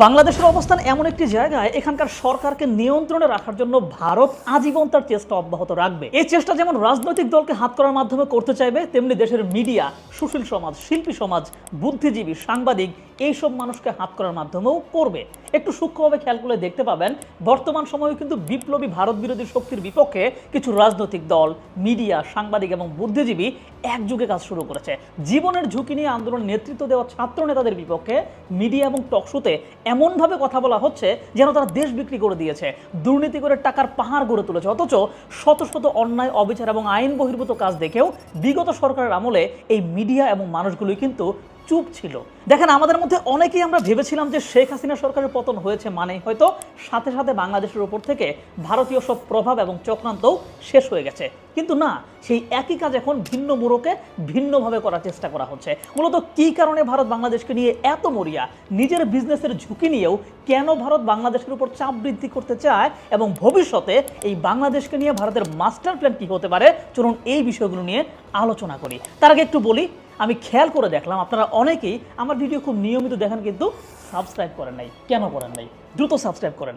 বাংলাদেশের অবস্থান এমন একটি জায়গায় এখানকার সরকারকে নিয়ন্ত্রণে রাখার জন্য ভারত আজীবন তার চেষ্টা অব্যাহত রাখবে। এই চেষ্টা যেমন রাজনৈতিক দলকে হাত করার মাধ্যমে করতে চাইবে, তেমনি দেশের মিডিয়া, সুশীল সমাজ, শিল্পী সমাজ, বুদ্ধিজীবী, সাংবাদিক, এইসব মানুষকে হাত করার মাধ্যমেও করবে। একটু সূক্ষ্মভাবে খেয়াল করলে দেখতে পাবেন, বর্তমান সময়ে কিন্তু বিপ্লবী ভারত বিরোধী শক্তির বিপক্ষে কিছু রাজনৈতিক দল, মিডিয়া, সাংবাদিক এবং বুদ্ধিজীবী একযুগে কাজ শুরু করেছে। জীবনের ঝুঁকি নিয়ে আন্দোলন নেতৃত্ব দেওয়া ছাত্র নেতাদের বিপক্ষে মিডিয়া এবং টকশোতে এমনভাবে কথা বলা হচ্ছে যেন তারা দেশ বিক্রি করে দিয়েছে, দুর্নীতি করে টাকার পাহাড় গড়ে তুলেছে। অথচ শত শত অন্যায়, অবিচার এবং আইন বহির্ভূত কাজ দেখেও বিগত সরকারের আমলে এই মিডিয়া এবং মানুষগুলোই কিন্তু চুপ ছিল। দেখেন, আমাদের মধ্যে অনেকেই আমরা ভেবেছিলাম যে শেখ হাসিনা সরকারের পতন হয়েছে মানেই হয়তো, সাথে সাথে বাংলাদেশের উপর থেকে ভারতীয় সব প্রভাব এবং চক্রান্তও শেষ হয়ে গেছে। কিন্তু না, সেই একই কাজ এখন ভিন্ন মোড়কে ভিন্নভাবে করার চেষ্টা করা হচ্ছে। মূলত কী কারণে ভারত বাংলাদেশকে নিয়ে এত মরিয়া? নিজের বিজনেসের ঝুঁকি নিয়েও কেন ভারত বাংলাদেশের উপর চাপ বৃদ্ধি করতে চায়? এবং ভবিষ্যতে এই বাংলাদেশকে নিয়ে ভারতের মাস্টার প্ল্যান কী হতে পারে? চলুন এই বিষয়গুলো নিয়ে আলোচনা করি। তার আগে একটু বলি আমি খেয়াল করে দেখলাম, আপনারা অনেকেই আমার ভিডিও খুব নিয়মিত দেখেন কিন্তু সাবস্ক্রাইব করেন নাই। কেন করেন নাই? দ্রুত সাবস্ক্রাইব করেন।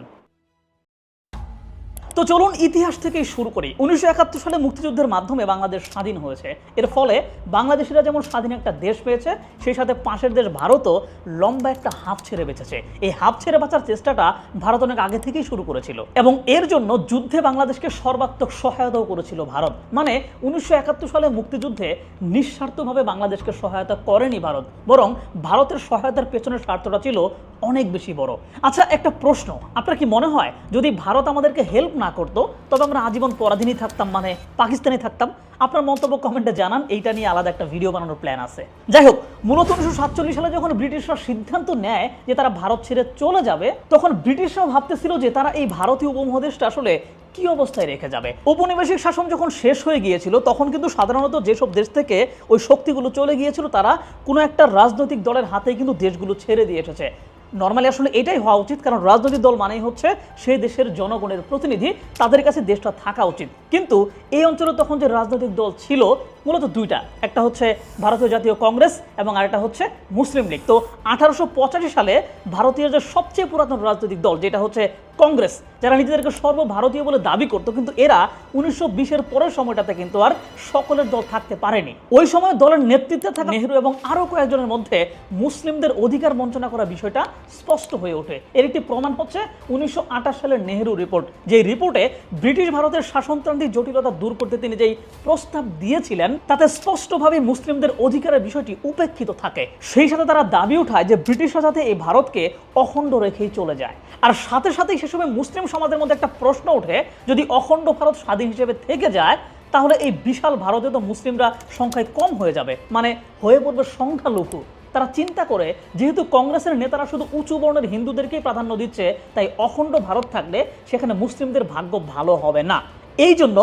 তো চলুন ইতিহাস থেকেই শুরু করি। উনিশশো একাত্তর সালে মুক্তিযুদ্ধের মাধ্যমে বাংলাদেশ স্বাধীন হয়েছে। এর ফলে বাংলাদেশিরা যেমন স্বাধীন একটা দেশ পেয়েছে, সেই সাথে পাশের দেশ ভারতও লম্বা একটা হাফ ছেড়ে বেঁচেছে। এই হাফ ছেড়ে বাঁচার চেষ্টাটা ভারত অনেক আগে থেকেই শুরু করেছিল। এবং এর জন্য যুদ্ধে বাংলাদেশকে সর্বাত্মক সহায়তাও করেছিল ভারত। মানে উনিশশো একাত্তর সালে মুক্তিযুদ্ধে নিঃস্বার্থভাবে বাংলাদেশকে সহায়তা করেনি ভারত। বরং ভারতের সহায়তার পেছনের স্বার্থটা ছিল অনেক বেশি বড়। আচ্ছা একটা প্রশ্ন। আপনার কি মনে হয়, যদি ভারত আমাদেরকে হেল্প না করতো, তবে আমরা আজীবন পরাধীনই থাকতাম মানে পাকিস্তানি থাকতাম। আপনার মন্তব্য কমেন্টে জানান, এইটা নিয়ে আলাদা একটা ভিডিও বানানোর প্ল্যান আছে। যাই হোক, মূলত উনিশশো সাতচল্লিশ সালে যখন ব্রিটিশরা সিদ্ধান্ত নেয় যে তারা ভারত ছেড়ে চলে যাবে, তখন ব্রিটিশরাও ভাবতেছিল যে তারা এই ভারতীয় উপমহাদেশটা আসলে কি অবস্থায় রেখে যাবে। ঔপনিবেশিক শাসন যখন শেষ হয়ে গিয়েছিল, তখন কিন্তু সাধারণত যেসব দেশ থেকে ওই শক্তিগুলো চলে গিয়েছিল, তারা কোনো একটা রাজনৈতিক দলের হাতেই কিন্তু দেশগুলো ছেড়ে দিয়ে এসেছে। নর্মালি আসলে এটাই হওয়া উচিত, কারণ রাজনৈতিক দল মানেই হচ্ছে সেই দেশের জনগণের প্রতিনিধি। তাদের কাছে দেশটা থাকা উচিত। কিন্তু এই অঞ্চলে তখন যে রাজনৈতিক দল ছিল মূলত দুইটা। একটা হচ্ছে ভারতীয় জাতীয় কংগ্রেস এবং আরেকটা হচ্ছে মুসলিম লীগ। তো আঠারোশো পঁচাশি সালে ভারতীয় যে সবচেয়ে পুরাতন রাজনৈতিক দল, যেটা হচ্ছে কংগ্রেস, যারা নিজেদেরকে সর্বভারতীয় বলে দাবি করতো, কিন্তু এরা উনিশশো বিশের পরের সময়টাতে কিন্তু আর সকলের দল থাকতে পারেনি। ওই সময় দলের নেতৃত্বে থাকা নেহরু এবং আরও কয়েকজনের মধ্যে মুসলিমদের অধিকার বঞ্চনা করা বিষয়টা স্পষ্ট হয়ে ওঠে। এর একটি প্রমাণ হচ্ছে উনিশশো আঠাশ সালের নেহরু রিপোর্ট যে রিপোর্টে ব্রিটিশ ভারতের শাসনতান্ত্রিক জটিলতা দূর করতে তিনি যেই প্রস্তাব দিয়েছিলেন তাতে স্পষ্টভাবে মুসলিমদের অধিকারের বিষয়টি উপেক্ষিত থাকে। সেই সাথে তারা দাবি উঠায় যে ব্রিটিশরা যাতে এই ভারতকে অখণ্ড রেখেই চলে যায়। আর সাথে সাথেই সে সময় মুসলিম সমাজের মধ্যে একটা প্রশ্ন ওঠে, যদি অখণ্ড ভারত স্বাধীন হিসেবে থেকে যায়, তাহলে এই বিশাল ভারতে তো মুসলিমরা সংখ্যায় কম হয়ে যাবে। মানে হয়ে পড়বে সংখ্যালঘু। তারা চিন্তা করে, যেহেতু কংগ্রেসের নেতারা শুধু উঁচু বর্ণের হিন্দুদেরকেই প্রাধান্য দিচ্ছে, তাই অখণ্ড ভারত থাকলে সেখানে মুসলিমদের ভাগ্য ভালো হবে না। এই জন্য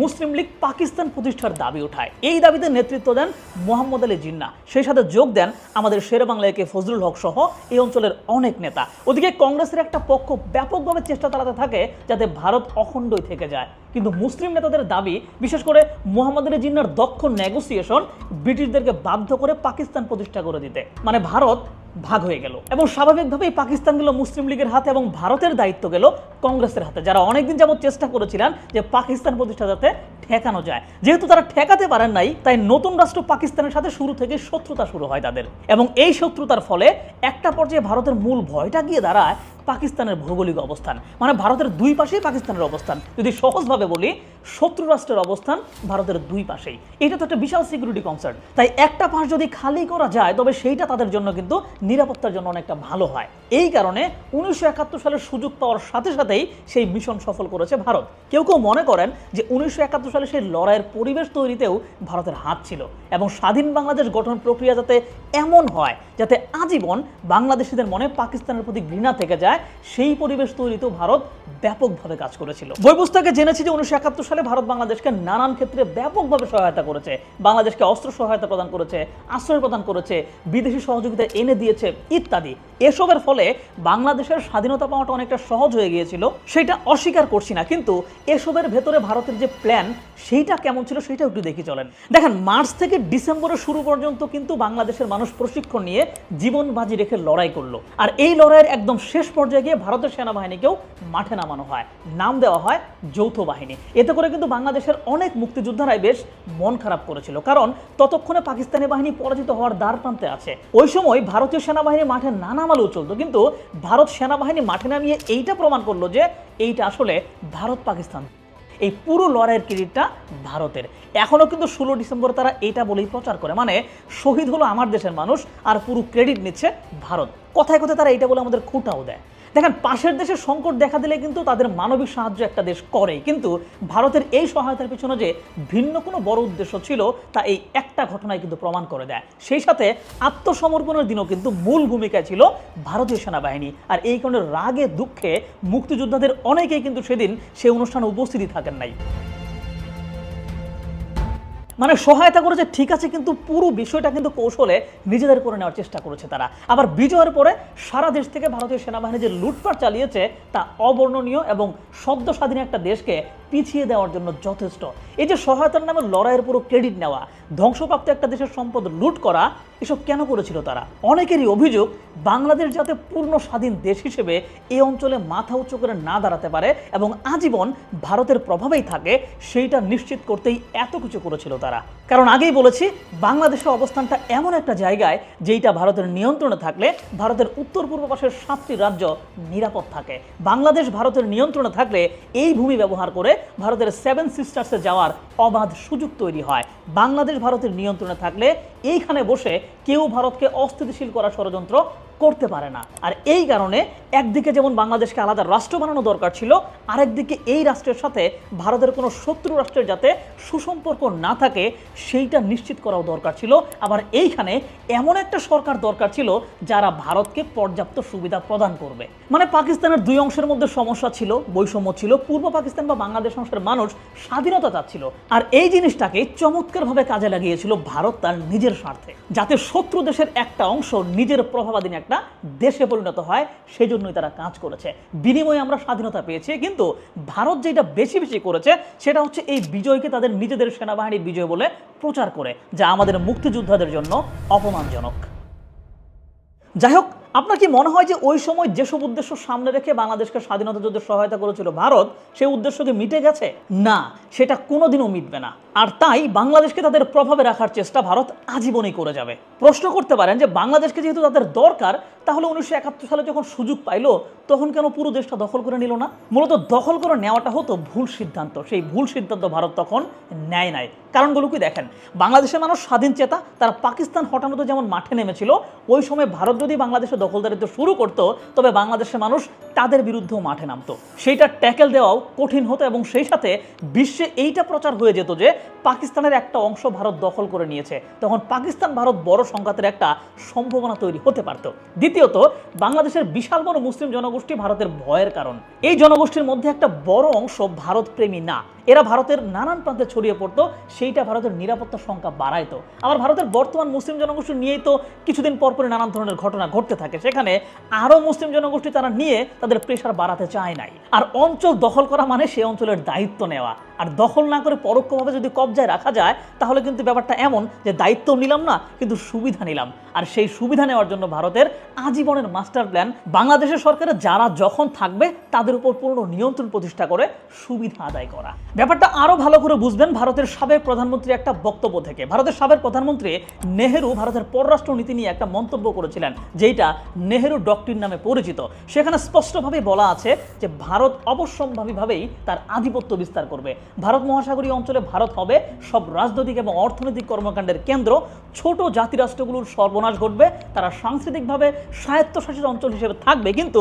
মুসলিম লীগ পাকিস্তান প্রতিষ্ঠার দাবি উঠায় এই দাবিতে নেতৃত্ব দেন মোহাম্মদ আলী জিন্না। সেই সাথে যোগ দেন আমাদের শেরবাংলা একে ফজলুল হক সহ এই অঞ্চলের অনেক নেতা। ওদিকে কংগ্রেসের একটা পক্ষ ব্যাপকভাবে চেষ্টা চালাতে থাকে যাতে ভারত অখণ্ডই থেকে যায়। কিন্তু মুসলিম নেতাদের দাবি, বিশেষ করে মোহাম্মদ আলী জিন্নার দক্ষ নেগোসিয়েশন ব্রিটিশদেরকে বাধ্য করে পাকিস্তান প্রতিষ্ঠা করে দিতে। মানে ভারত ভাগ হয়ে গেল। এবং স্বাভাবিকভাবেই পাকিস্তান গেল মুসলিম লীগের হাতে এবং ভারতের দায়িত্ব গেল কংগ্রেসের হাতে। যারা অনেকদিন যাবত চেষ্টা করেছিলেন যে পাকিস্তান প্রতিষ্ঠা যাতে ঠেকানো যায়। যেহেতু তারা ঠেকাতে পারেন নাই, তাই নতুন রাষ্ট্র পাকিস্তানের সাথে শুরু থেকে শত্রুতা শুরু হয় তাদের। এবং এই শত্রুতার ফলে একটা পর্যায়ে ভারতের মূল ভয়টা গিয়ে দাঁড়ায় পাকিস্তানের ভৌগোলিক অবস্থান। মানে ভারতের দুই পাশেই পাকিস্তানের অবস্থান। যদি সহজভাবে বলি, শত্রু রাষ্ট্রের অবস্থান ভারতের দুই পাশেই। এটা তো একটা বিশাল সিকিউরিটি কনসার্ন তাই একটা পাশ যদি খালি করা যায়, তবে সেইটা তাদের জন্য কিন্তু নিরাপত্তার জন্য অনেকটা ভালো হয়। এই কারণে উনিশশো সালের সুযোগ পাওয়ার সাথে সাথেই সেই মিশন সফল করেছে ভারত। কেউ কেউ মনে করেন যে উনিশশো একাত্তর সালে সেই লড়াইয়ের পরিবেশ তৈরিতেও ভারতের হাত ছিল এবং স্বাধীন বাংলাদেশ গঠন প্রক্রিয়া যাতে এমন হয়, যাতে আজীবন বাংলাদেশিদের মনে পাকিস্তানের প্রতি ঘৃণা থেকে যায় সেই পরিবেশ তৈরিতেও ভারত ব্যাপকভাবে কাজ করেছিল। বই পুস্তকে জেনেছি যে উনিশশো একাত্তর সালে ভারত বাংলাদেশকে নানান ক্ষেত্রে ব্যাপকভাবে সহায়তা করেছে। বাংলাদেশকে অস্ত্র সহায়তা প্রদান করেছে, আশ্রয় প্রদান করেছে, বিদেশি সহযোগিতা এনে দিয়েছে ইত্যাদি। এসবের ফলে বাংলাদেশের স্বাধীনতা পাওয়াটা অনেকটা সহজ হয়ে গিয়েছিল, সেটা অস্বীকার করছি না, কিন্তু এসবের ভেতরে ভারতের যে প্ল্যান, সেইটা কেমন ছিল সেটা একটু দেখি চলেন। দেখেন, মার্চ থেকে ডিসেম্বরের শুরু পর্যন্ত কিন্তু বাংলাদেশের মানুষ প্রশিক্ষণ নিয়ে জীবন বাজি রেখে লড়াই করল। আর এই লড়াইয়ের একদম শেষ পর্যায়ে গিয়ে ভারতের সেনাবাহিনীকেও মাঠে নামানো হয়। নাম দেওয়া হয় যৌথ বাহিনী। এতে করে কিন্তু বাংলাদেশের অনেক মুক্তিযোদ্ধারাই বেশ মন খারাপ করেছিল। কারণ ততক্ষণে পাকিস্তানি বাহিনী পরাজিত হওয়ার দ্বার প্রান্তে আছে। ওই সময় ভারতীয় সেনাবাহিনী মাঠে না নামালেও চলতো। কিন্তু ভারত সেনাবাহিনী মাঠে নামিয়ে এইটা প্রমাণ করল যে এইটা আসলে ভারত পাকিস্তান। এই পুরো লড়াইয়ের ক্রেডিটটা ভারতের। এখনও কিন্তু ষোলো ডিসেম্বর তারা এইটা বলেই প্রচার করে। মানে শহীদ হলো আমার দেশের মানুষ আর পুরো ক্রেডিট নিচ্ছে ভারত। কথায় কথায় তারা এইটা বলে আমাদের খুঁটাও দেয়। দেখেন, পাশের দেশে সংকট দেখা দিলে কিন্তু তাদের মানবিক সাহায্য একটা দেশ করে কিন্তু ভারতের এই সহায়তার পিছনে যে ভিন্ন কোনো বড় উদ্দেশ্য ছিল, তা এই একটা ঘটনায় কিন্তু প্রমাণ করে দেয়। সেই সাথে আত্মসমর্পণের দিনও কিন্তু মূল ভূমিকায় ছিল ভারতীয় সেনাবাহিনী। আর এই কারণে রাগে দুঃখে মুক্তিযোদ্ধাদের অনেকেই কিন্তু সেদিন সেই অনুষ্ঠানে উপস্থিতই থাকেন নাই। মানে সহায়তা করেছে, ঠিক আছে, কিন্তু পুরো বিষয়টা কিন্তু কৌশলে নিজেদের করে নেওয়ার চেষ্টা করেছে তারা। আবার বিজয়ের পরে সারা দেশ থেকে ভারতীয় সেনাবাহিনী যে লুটপাট চালিয়েছে, তা অবর্ণনীয় এবং সদ্য স্বাধীন একটা দেশকে পিছিয়ে দেওয়ার জন্য যথেষ্ট। এই যে সহায়তার নামে লড়াইয়ের পুরো ক্রেডিট নেওয়া, ধ্বংসপ্রাপ্ত একটা দেশের সম্পদ লুট করা, এসব কেন করেছিল তারা? অনেকেরই অভিযোগ, বাংলাদেশ যাতে পূর্ণ স্বাধীন দেশ হিসেবে এই অঞ্চলে মাথা উঁচু করে না দাঁড়াতে পারে এবং আজীবন ভারতের প্রভাবেই থাকে, সেইটা নিশ্চিত করতেই এত কিছু করেছিল তারা। কারণ আগেই বলেছি, বাংলাদেশের অবস্থানটা এমন একটা জায়গায় যেইটা ভারতের নিয়ন্ত্রণে থাকলে ভারতের উত্তর পূর্ব পাশের সাতটি রাজ্য নিরাপদ থাকে। বাংলাদেশ ভারতের নিয়ন্ত্রণে থাকলে এই ভূমি ব্যবহার করে ভারতের সেভেন সিস্টার্সে যাওয়ার অবাধ সুযোগ তৈরি হয়। বাংলাদেশ ভারতের নিয়ন্ত্রণে থাকলে এইখানে বসে কেউ ভারতকে অস্থিতিশীল করার ষড়যন্ত্র করতে পারে না। আর এই কারণে একদিকে যেমন বাংলাদেশকে আলাদা রাষ্ট্র বানানো দরকার ছিল, আরেকদিকে এই রাষ্ট্রের সাথে ভারতের কোনো শত্রু রাষ্ট্রের যাতে সুসম্পর্ক না থাকে, সেইটা নিশ্চিত করাও দরকার ছিল। আবার এইখানে এমন একটা সরকার দরকার ছিল, যারা ভারতকে পর্যাপ্ত সুবিধা প্রদান করবে। মানে পাকিস্তানের দুই অংশের মধ্যে সমস্যা ছিল, বৈষম্য ছিল, পূর্ব পাকিস্তান বা বাংলাদেশ অংশের মানুষ স্বাধীনতা চাচ্ছিল। আর এই জিনিসটাকে চমৎকারভাবে কাজে লাগিয়েছিল ভারত তার নিজের স্বার্থে। যাতে শত্রু দেশের একটা অংশ নিজের প্রভাবাধীন একটা দেশে পরিণত হয় সেই জন্যই তারা কাজ করেছে। বিনিময়ে আমরা স্বাধীনতা পেয়েছি, কিন্তু ভারত যেটা বেশি বেশি করেছে, সেটা হচ্ছে এই বিজয়কে তাদের নিজেদের সেনাবাহিনীর বিজয় বলে প্রচার করে, যা আমাদের মুক্তিযোদ্ধাদের জন্য অপমানজনক। যাই হোক আপনার কি মনে হয় যে ওই সময় যেসব উদ্দেশ্য সামনে রেখে বাংলাদেশকে স্বাধীনতা যুদ্ধে সহায়তা করেছিল ভারত, সেই উদ্দেশ্যকে মিটে গেছে? না, সেটা কোনোদিনও মিটবে না। আর তাই বাংলাদেশকে তাদের প্রভাবে রাখার চেষ্টা ভারত আজীবনই করে যাবে। প্রশ্ন করতে পারেন যে বাংলাদেশকে যেহেতু তাদের দরকার, তাহলে উনিশশো একাত্তর সালে যখন সুযোগ পাইলো, তখন কেন পুরো দেশটা দখল করে নিল না? মূলত দখল করে নেওয়াটা হতো ভুল সিদ্ধান্ত। সেই ভুল সিদ্ধান্ত ভারত তখন নেয় নাই। কারণগুলো কি দেখেন? বাংলাদেশের মানুষ স্বাধীন চেতা, তারা পাকিস্তান হটানোতে যেমন মাঠে নেমেছিল, ওই সময় ভারত যদি বাংলাদেশে দখলদারিত্ব শুরু করতো, তবে বাংলাদেশের মানুষ তাদের বিরুদ্ধেও মাঠে নামতো। সেইটা ট্যাকেল দেওয়াও কঠিন হতো এবং সেই সাথে বিশ্বে এইটা প্রচার হয়ে যেত যে পাকিস্তানের একটা অংশ ভারত দখল করে নিয়েছে। তখন পাকিস্তান, ভারত বড় সংঘাতের একটা সম্ভাবনা তৈরি হতে পারত। দ্বিতীয়ত, বাংলাদেশের বিশাল বড় মুসলিম জনগোষ্ঠী ভারতের ভয়ের কারণ। এই জনগোষ্ঠীর মধ্যে একটা বড় অংশ ভারত প্রেমী না। এরা ভারতের নানান প্রান্তে ছড়িয়ে পড়তো, সেইটা ভারতের নিরাপত্তা সংখ্যা বাড়াইতো। আবার ভারতের বর্তমান মুসলিম জনগোষ্ঠী নিয়েই তো কিছুদিন পর পরে নানান ধরনের ঘটনা ঘটতে থাকে। সেখানে আরও মুসলিম জনগোষ্ঠী তারা নিয়ে তাদের প্রেশার বাড়াতে চায় নাই। আর অঞ্চল দখল করা মানে সে অঞ্চলের দায়িত্ব নেওয়া। আর দখল না করে পরোক্ষভাবে যদি কবজায় রাখা যায়, তাহলে কিন্তু ব্যাপারটা এমন যে দায়িত্ব নিলাম না, কিন্তু সুবিধা নিলাম। আর সেই সুবিধা নেওয়ার জন্য ভারতের আজীবনের মাস্টার প্ল্যান বাংলাদেশের সরকারের যারা যখন থাকবে, তাদের উপর পূর্ণ নিয়ন্ত্রণ প্রতিষ্ঠা করে সুবিধা আদায় করা। ব্যাপারটা আরও ভালো করে বুঝবেন ভারতের সাবেক প্রধানমন্ত্রী একটা বক্তব্য থেকে। ভারতের সাবেক প্রধানমন্ত্রী নেহেরু ভারতের পররাষ্ট্র নীতি নিয়ে একটা মন্তব্য করেছিলেন যেটা নেহেরু ডক্টরিন নামে পরিচিত। সেখানে স্পষ্টভাবে বলা আছে যে, ভারত অবশ্যম্ভাবীভাবেই তার আধিপত্য বিস্তার করবে। ভারত মহাসাগরীয় অঞ্চলে ভারত হবে সব রাজনৈতিক এবং অর্থনৈতিক কর্মকাণ্ডের কেন্দ্র। ছোট জাতিরাষ্ট্রগুলোর সর্বনাশ ঘটবে, তারা সাংস্কৃতিকভাবে স্বায়ত্তশাসিত অঞ্চল হিসেবে থাকবে, কিন্তু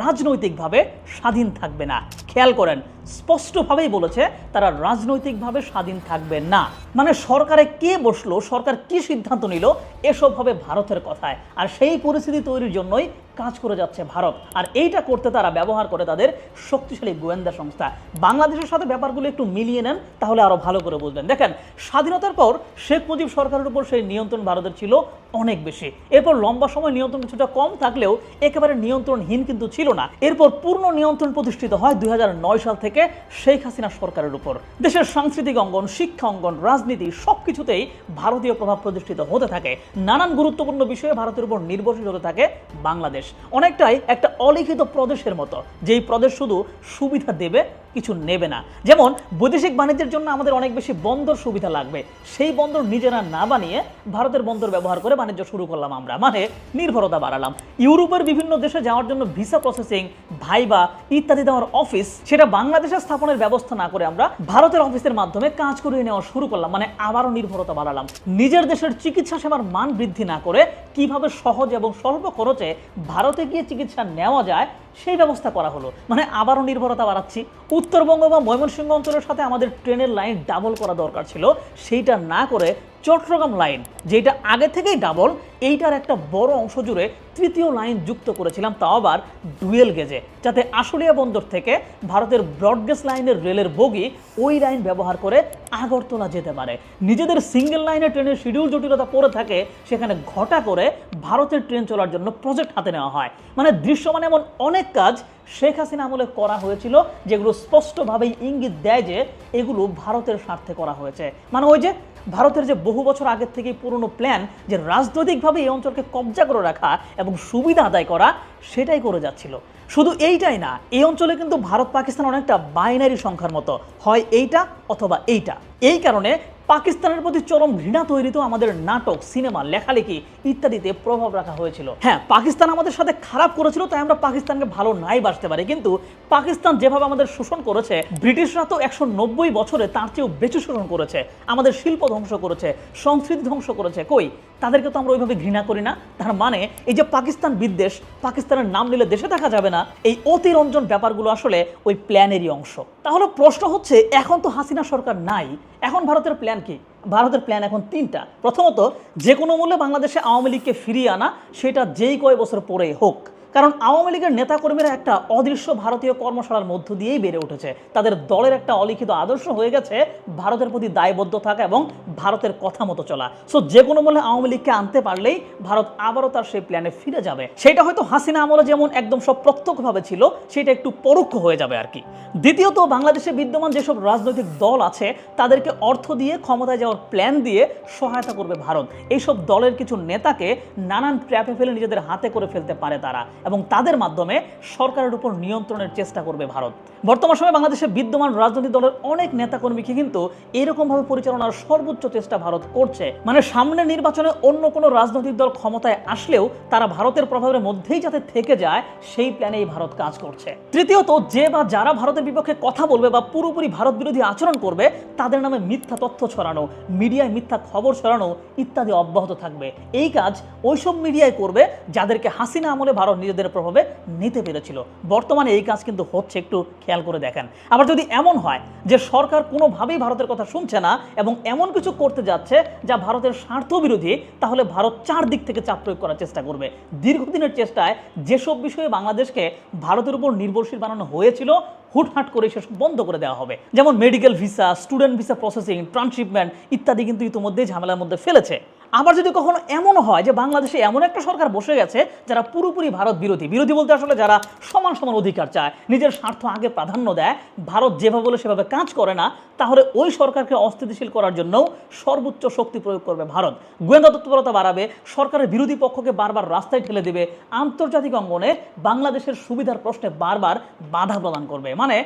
রাজনৈতিকভাবে স্বাধীন থাকবে না। খেয়াল করেন, স্পষ্টভাবেই বলেছে, তারা রাজনৈতিকভাবে স্বাধীন থাকবে না। মানে সরকারে কে বসল, সরকার কি সিদ্ধান্ত নিল, এসব হবে ভারতের কথায়। আর সেই পরিস্থিতি তৈরির জন্যই কাজ করে যাচ্ছে ভারত। আর এইটা করতে তারা ব্যবহার করে তাদের শক্তিশালী গোয়েন্দা সংস্থা। বাংলাদেশের সাথে ব্যাপারগুলো একটু মিলিয়ে নেন, তাহলে আরও ভালো করে বুঝবেন। দেখেন, স্বাধীনতার পর শেখ মুজিব সরকারের উপর সেই নিয়ন্ত্রণ ভারতের ছিল অনেক বেশি। এরপর লম্বা সময় নিয়ন্ত্রণ কিছুটা কম থাকলেও একেবারে নিয়ন্ত্রণহীন কিন্তু ছিল না। এরপর পূর্ণ নিয়ন্ত্রণ প্রতিষ্ঠিত হয় দুই হাজার নয় সাল থেকে শেখ হাসিনা সরকারের উপর। দেশের সাংস্কৃতিক অঙ্গন, শিক্ষা অঙ্গন, রাজনীতি সবকিছুতেই ভারতীয় প্রভাব প্রতিষ্ঠিত হতে থাকে। নানান গুরুত্বপূর্ণ বিষয়ে ভারতের উপর নির্ভরশীল হতে থাকে বাংলাদেশ। অনেকটাই একটা অলিখিত প্রদেশের মতো। যেই প্রদেশ শুধু সুবিধা দেবে কিছু নেবে না। যেমন, বৈদেশিক বাণিজ্যের জন্য আমাদের অনেক বেশি বন্দর সুবিধা লাগবে। সেই বন্দর নিজেরা না বানিয়ে ভারতের বন্দর ব্যবহার করে বাণিজ্য শুরু করলাম আমরা। মানে নির্ভরতা বাড়ালাম। ইউরোপের বিভিন্ন দেশে যাওয়ার জন্য ভিসা প্রসেসিং, ভাইবা ইত্যাদি দেওয়ার অফিস, সেটা বাংলাদেশে স্থাপনের ব্যবস্থা না করে আমরা ভারতের অফিসের মাধ্যমে কাজ করিয়ে নেওয়া শুরু করলাম। মানে আবারও নির্ভরতা বাড়ালাম। নিজের দেশের চিকিৎসা সেবার মান বৃদ্ধি না করে কীভাবে সহজ এবং স্বল্প খরচে ভারতে গিয়ে চিকিৎসা নেওয়া যায়, সেই ব্যবস্থা করা হলো। মানে আবারও নির্ভরতা বাড়াচ্ছি। উত্তরবঙ্গ বা ময়মনসিংহ অঞ্চলের সাথে আমাদের ট্রেনের লাইন ডাবল করা দরকার ছিল। সেইটা না করে চট্টগ্রাম লাইন, যেটা আগে থেকেই ডাবল এইটার একটা বড় অংশ জুড়ে তৃতীয় লাইন যুক্ত করেছিলাম, তাও আবার ডুয়েল গেজে। যাতে আশুলিয়া বন্দর থেকে ভারতের ব্রডগেজ লাইনের রেলের বগি ওই লাইন ব্যবহার করে আগরতলা যেতে পারে। নিজেদের সিঙ্গেল লাইনে ট্রেনের শিডিউল জটিলতা পড়ে থাকে, সেখানে ঘটা করে ভারতের ট্রেন চলার জন্য প্রজেক্ট হাতে নেওয়া হয়। মানে দৃশ্যমান এমন অনেক কাজ শেখ হাসিনা আমলে করা হয়েছিল, যেগুলো স্পষ্টভাবেই ইঙ্গিত দেয় যে এগুলো ভারতের স্বার্থে করা হয়েছে। মানে ওই যে ভারতের যে বহু বছর আগের থেকেই পুরনো প্ল্যান যে রাজনৈতিকভাবে এই অঞ্চলকে কবজা করে রাখা এবং সুবিধা আদায় করা, সেটাই করে যাচ্ছিল। শুধু এইটাই না, এই অঞ্চলে কিন্তু ভারত পাকিস্তান অনেকটা বাইনারি সংখ্যার মতো। হয় এইটা অথবা এইটা। এই কারণে পাকিস্তানের প্রতি চরম ঘৃণা তৈরিতেও আমাদের নাটক, সিনেমা, লেখালেখি ইত্যাদিতে প্রভাব রাখা হয়েছিল। হ্যাঁ পাকিস্তান আমাদের সাথে খারাপ করেছিল, তাই আমরা পাকিস্তানকে ভালো নাই বাসতে পারি। কিন্তু পাকিস্তান যেভাবে আমাদের শোষণ করেছে, ব্রিটিশরা তো একশো নব্বই বছরে তার চেয়েও বেশি শোষণ করেছে, আমাদের শিল্প ধ্বংস করেছে, সংস্কৃতি ধ্বংস করেছে। কই? তাদেরকে তো আমরা ওইভাবে ঘৃণা করি না। তার মানে এই যে পাকিস্তান বিদ্বেষ, পাকিস্তানের নাম নিলে দেশে দেখা যাবে না, এই অতিরঞ্জন ব্যাপারগুলো আসলে ওই প্ল্যানেরই অংশ। তাহলে প্রশ্ন হচ্ছে, এখন তো হাসিনা সরকার নাই এখন ভারতের প্ল্যান কি? ভারতের প্ল্যান এখন তিনটা। প্রথমত, যে কোনো মূল্যে বাংলাদেশে আওয়ামী লীগকে ফিরিয়ে আনা, সেটা যেই কয় বছর পরে হোক। কারণ আওয়ামী লীগের নেতাকর্মীরা একটা অদৃশ্য ভারতীয় কর্মশালার মধ্য দিয়েই বেড়ে উঠেছে। তাদের দলের একটা অলিখিত আদর্শ হয়ে গেছে ভারতের প্রতি দায়বদ্ধ থাকা এবং ভারতের কথা মতো চলা। সো যে কোনো মূল্যে আওয়ামী লীগকে আনতে পারলেই ভারত আবারও তার সেই প্ল্যানে ফিরে যাবে। সেটা হয়তো হাসিনা আমলে যেমন একদম সব প্রত্যক্ষভাবে ছিল, সেটা একটু পরোক্ষ হয়ে যাবে আর কি। দ্বিতীয়ত, বাংলাদেশে বিদ্যমান যেসব রাজনৈতিক দল আছে, তাদেরকে অর্থ দিয়ে, ক্ষমতায় যাওয়ার প্ল্যান দিয়ে সহায়তা করবে ভারত। এইসব দলের কিছু নেতাকে নানান ট্র্যাপে ফেলে নিজেদের হাতে করে ফেলতে পারে তারা। এবং তাদের মাধ্যমে সরকারের উপর নিয়ন্ত্রণের চেষ্টা করবে ভারত। বর্তমান সময়ে বাংলাদেশে বিদ্যমান রাজনৈতিক দলের অনেক নেতাকর্মীকে কিন্তু এরকমভাবে পরিচালনার সর্বোচ্চ চেষ্টা ভারত করছে। মানে সামনের নির্বাচনে অন্য কোনো রাজনৈতিক দল ক্ষমতায় আসলেও তারা ভারতের প্রভাবের মধ্যেই যাতে থেকে যায়, সেই প্ল্যানেই ভারত কাজ করছে। তৃতীয়ত, যে বা যারা ভারতের বিপক্ষে কথা বলবে বা পুরোপুরি ভারত বিরোধী আচরণ করবে, তাদের নামে মিথ্যা তথ্য ছড়ানো, মিডিয়ায় মিথ্যা খবর ছড়ানো ইত্যাদি অব্যাহত থাকবে। এই কাজ ওইসব মিডিয়ায় করবে যাদেরকে হাসিনা আমলে ভারত নিজেদের প্রভাবে নিতে পেরেছিল। বর্তমানে এই কাজ কিন্তু হচ্ছে একটু খেয়াল করে দেখেন। আবার যদি এমন হয় যে সরকার কোনোভাবেই ভারতের কথা শুনছে না এবং এমন কিছু করতে যাচ্ছে যা ভারতের স্বার্থ বিরোধী তাহলে ভারত চার দিক থেকে চাপ প্রয়োগ করার চেষ্টা করবে। দীর্ঘদিনের চেষ্টায় যেসব বিষয়ে বাংলাদেশকে ভারতের উপর নির্ভরশীল বানানো হয়েছিল, হুটহাট করে সেসব বন্ধ করে দেওয়া হবে। যেমন medical visa student visa processing transshipment ইত্যাদি কিন্তু ইতিমধ্যেই ঝামেলার মধ্যে ফেলেছে। আবার যদি কখনো এমন হয় যে বাংলাদেশে এমন একটা সরকার বসে গেছে যারা পুরোপুরি ভারত বিরোধী বিরোধী বলতে আসলে যারা সমান সমান অধিকার চায়, নিজের স্বার্থ আগে প্রাধান্য দেয়, ভারত যেভাবে বলে সেভাবে কাজ করে না, তাহলে ওই সরকারকে অস্থিতিশীল করার জন্যও সর্বোচ্চ শক্তি প্রয়োগ করবে ভারত। গোয়েন্দা তৎপরতা বাড়াবে, সরকারের বিরোধী পক্ষকে বারবার রাস্তায় ঠেলে দেবে, আন্তর্জাতিক অঙ্গনে বাংলাদেশের সুবিধার প্রশ্নে বারবার বাধা প্রদান করবে। মানে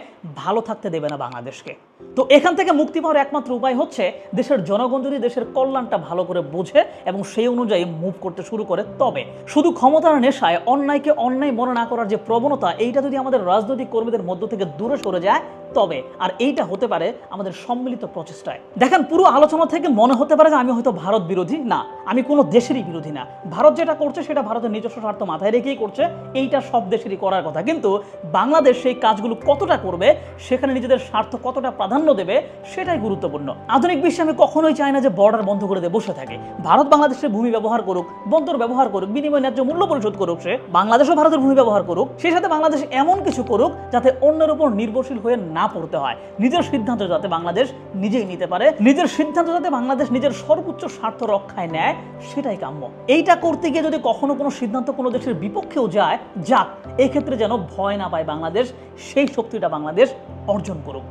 ভালো থাকতে দেবে না বাংলাদেশকে। তো এখান থেকে মুক্তি পাওয়ার একমাত্র উপায় হচ্ছে দেশের জনগণ যদি দেশের কল্যাণটা ভালো করে বোঝে এবং সেই অনুযায়ী মুভ করতে শুরু করে, তবে শুধু ক্ষমতার নেশায়, অন্যায়কে অন্যায় মনে না করার যে প্রবণতা, এইটা যদি আমাদের রাজনৈতিক কর্মীদের মধ্য থেকে দূরে সরে যায়, তবে আর এইটা হতে পারে আমাদের সম্মিলিত প্রচেষ্টায়। দেখেন, পুরো আলোচনা থেকে মনে হতে পারে যে আমি হয়তো ভারত বিরোধী। না, আমি কোনো দেশেরই বিরোধী না। ভারত যেটা করছে, সেটা ভারতের নিজস্ব স্বার্থ মাথায় রেখেই করছে। এইটা সব দেশেরই করার কথা। কিন্তু বাংলাদেশ সেই কাজগুলো কতটা করবে, সেখানে নিজেদের স্বার্থ কতটা প্রাধান্য দেবে সেটাই গুরুত্বপূর্ণ। আধুনিক বিশ্বে আমি কখনোই চাই না যে বর্ডার বন্ধ করে দিয়ে বসে থাকে। ভারত বাংলাদেশের ভূমি ব্যবহার করুক, বন্দর ব্যবহার করুক, বিনিময় ন্যায্য মূল্য পরিশোধ করুক সে, বাংলাদেশও ভারতের ভূমি ব্যবহার করুক, সেই সাথে বাংলাদেশ এমন কিছু করুক যাতে অন্যের উপর নির্ভরশীল হয়ে না পড়তে হয়। নিজের সিদ্ধান্ত যাতে বাংলাদেশ নিজেই নিতে পারে, নিজের সিদ্ধান্ত যাতে বাংলাদেশ নিজের সর্বোচ্চ স্বার্থ রক্ষায় নেয়, সেটাই কাম্য। এইটা করতে গিয়ে যদি কখনো কোনো সিদ্ধান্ত কোনো দেশের বিপক্ষেও যায়, যাক, এক্ষেত্রে যেন ভয় না পায় বাংলাদেশ, সেই শক্তিটা বাংলাদেশ অর্জন করুক।